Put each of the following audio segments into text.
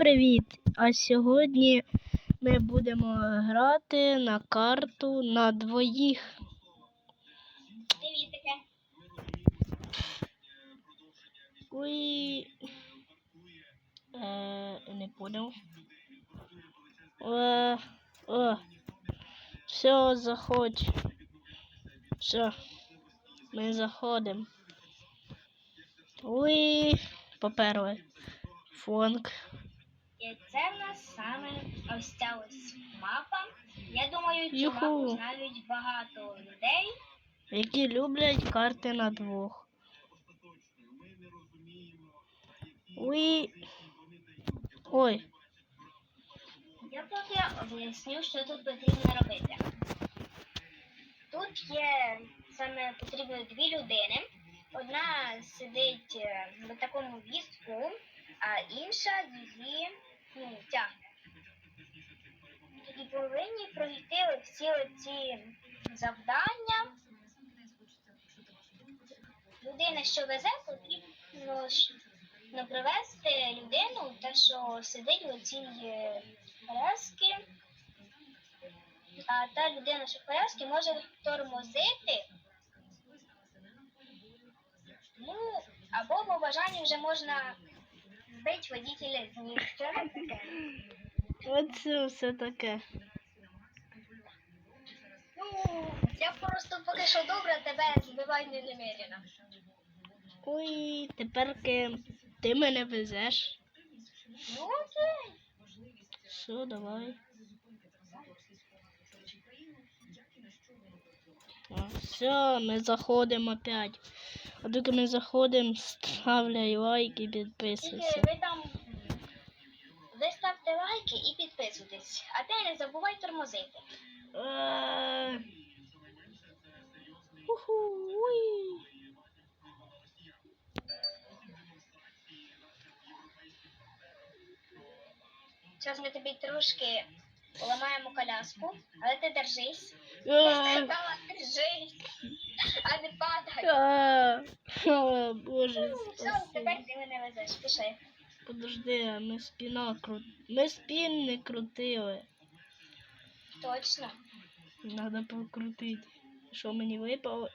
привіт! А сьогодні ми будемо грати на карту на двоїх. Ой. Е, не понял. Е, о. Все, заходь. Все. Ми заходимо. Ой, поперли. Фонк. І це в нас саме ось ця ось мапа. Я думаю, цю мапу знають багато людей. Які люблять карти на двох. Ой. Ой. Я поки об'ясню, що тут потрібно робити. Тут є саме потрібно дві людини. Одна сидить е, на такому візку, а інша її ну. І повинні пройти всі ці завдання. Людина, що везе, потрібно ну, привезти людину, та що сидить у цій коляски. А та людина, що в коляски, може тормозити. Ну, або по бажанню вже можна збити водителя з ніг. Що це таке? Оце все таке. Ну, я просто поки що добре тебе збиваю не намірено. Ой, тепер ти мене везеш. Ну окей. Все, давай. Все, ми заходимо опять. А доки ми заходимо, ставляй лайк і підписуйся. ви там ви ставте лайки і підписуйтесь. А ти не забувай тормозити. Е. Зараз ми тобі трошки поламаємо коляску, але ти держись. Е, Я сказала, держись, а не падай. а, а, Боже, Ну, Все, тепер ти мене везеш. Пішли. Подожди, а ми спіна крут... Ми спін не крутили. Точно. Надо покрутити. Що мені випало?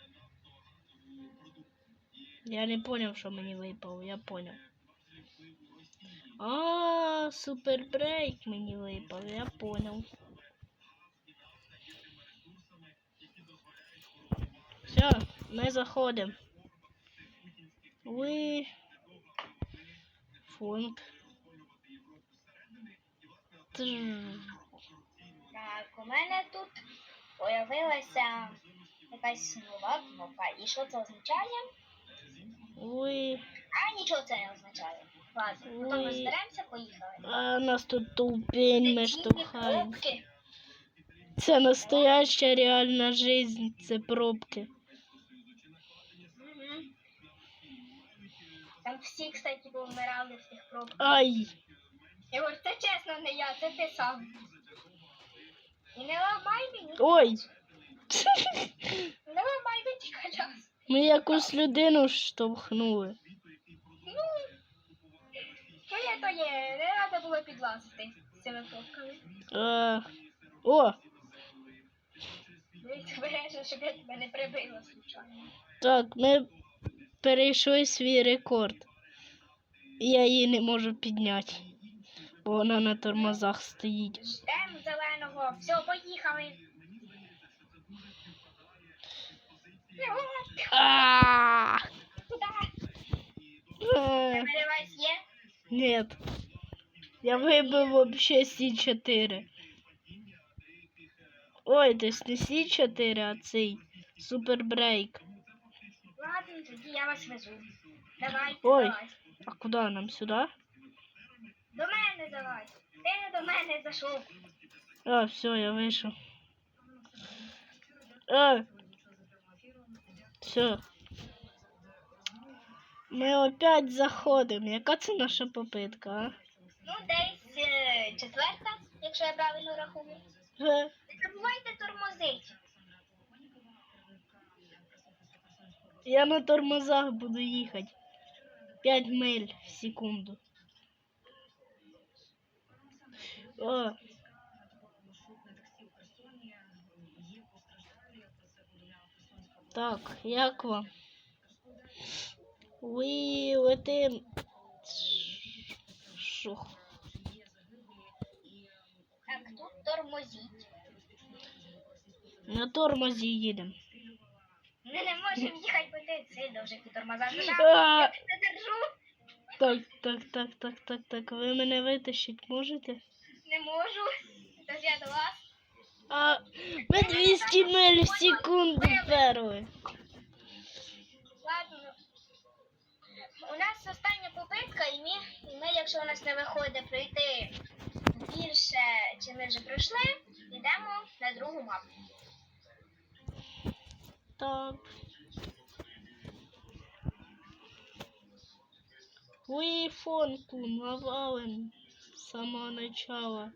Я не поняв, що мені випало, я поняв. А, супербрейк мені випав, я поняв. Все, ми заходимо. Ви. Фонк. Так, у мене тут появилася якась нова кнопка. І що це означає? Ой. А нічого це не означає. Ладно, потім розберемося, поїхали. А нас тут тупень ми штовхаємо. Це настояща реальна жизнь, це пробки. Там всі, кстати, повмирали в тих пробках. Ай! Я говорю, це чесно не я, це ти сам. І не ламай мені. Ой! Не ламай мені коляс. Ми якусь людину штовхнули. Ну, що є. Не треба було підлазити з цими пробками. А, о! Дивіться, бережно, щоб я тебе не прибила случайно. Так, ми перейшли свій рекорд. Я її не можу підняти, бо вона на тормозах стоїть. Ждем зеленого. Все, поїхали. А! Нет. Я вибив вообще Сі4. Ой, то есть не Сі4, а цей супербрейк. Ладно, тоді я вас везу. Давай, Ой. давай. А куди нам сюди? До мене давай. Ти не до мене зайшов. А, все, я вийшов. А. Все. Ми опять заходимо. Яка це наша попитка, а? Ну, десь е, четверта, якщо я правильно рахую. Ге. Не забувайте тормозити. Я на тормозах буду їхати. 5 миль в секунду. О. Так, як вам? Ви летим. Шух. Так, тут тормозіть. На тормозі їдемо. Ми не можемо їхати, бо ти сильно вже ті тормоза держу. Так, так, так, так, так, так. Ви мене витащити можете? Не можу. Тож я до вас. А ми 200 миль в секунду перли. Ладно. У нас остання попитка, і ми, і ми, якщо у нас не виходить пройти більше, чим ми вже пройшли, йдемо на другу мапу. Так. Ви фонку навалим з самого начала.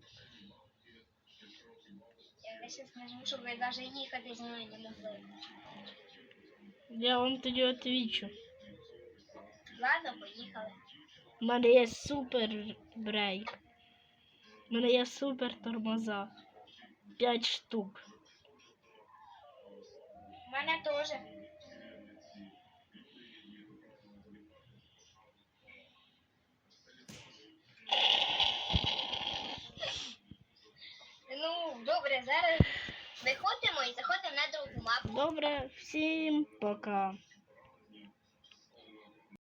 Я зараз нажму, щоб ви навіть їхати зі мною не могли. Я вам тоді отвічу. Ладно, поїхали. У мене є супер брейк. У мене є супер тормоза. П'ять штук. У мене теж. Ну, добре, зараз виходимо і заходимо на другу мапу. Добре, всім пока.